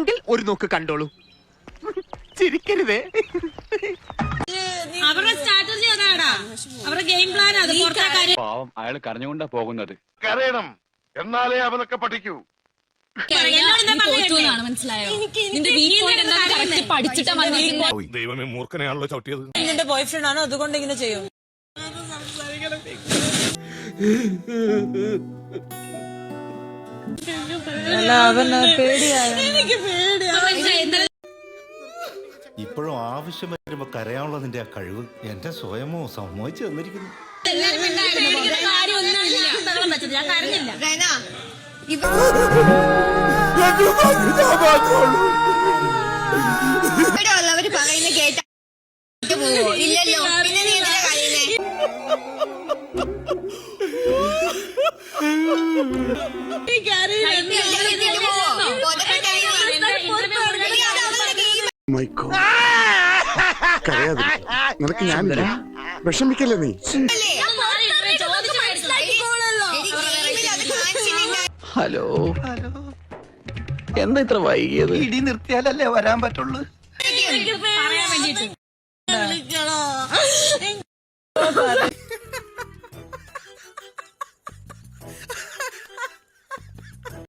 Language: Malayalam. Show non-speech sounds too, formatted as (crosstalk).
വേണമെങ്കിൽ ഒരു നോക്ക് കണ്ടോളൂ. ചിരിക്കരുതേ. അവരുടെ സ്ട്രാറ്റജി അതാടാ. അവരുടെ ഗെയിം പ്ലാൻ അത് പാവം അയാൾ കരഞ്ഞുകൊണ്ടാ പോകുന്നത്. കരയണം. എന്നാലേ അവനൊക്കെ പഠിക്കൂ. ദൈവമേ മൂർഖനെയാണല്ലോ ചവിട്ടിയത്. നിന്റെ ബോയ്ഫ്രണ്ട് ആണോ? അതുകൊണ്ട് ഇങ്ങനെ ചെയ്യും. അല്ല അവന് പേടിയായ. ഇപ്പോഴും ആവശ്യം വരുമ്പോ കരയാനുള്ള നിന്റെ ആ കഴിവ് എന്റെ സ്വയമോ സമ്മതിച്ചു തന്നിരിക്കുന്നു. പറയുന്ന കേട്ട പോവോ. ഇല്ലല്ലോ. പിന്നെ നീ എന്താ കരയുന്നേ? (laughs) Oh നിനക്ക് ഞാൻ വിഷമിക്കല്ലേ നീ? ഹലോ എന്താ ഇത്ര വൈകിയത്? ഇടി നിർത്തിയാലല്ലേ വരാൻ പറ്റുള്ളൂ? വിളിക്കണോ? (laughs)